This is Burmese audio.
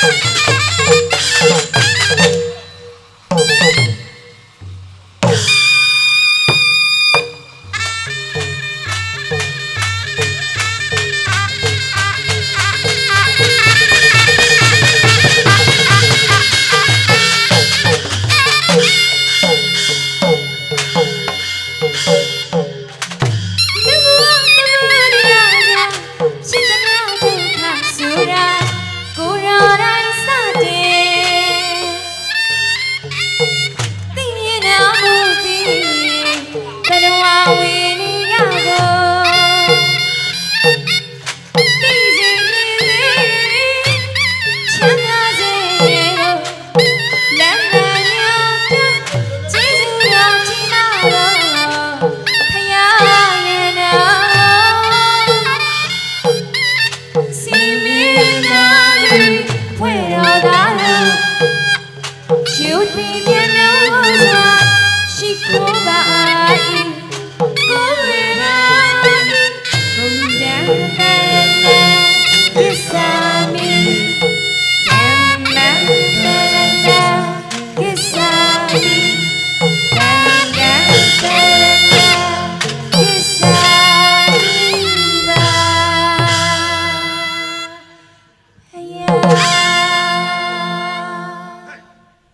န စီမင်းနာရီဖွယ်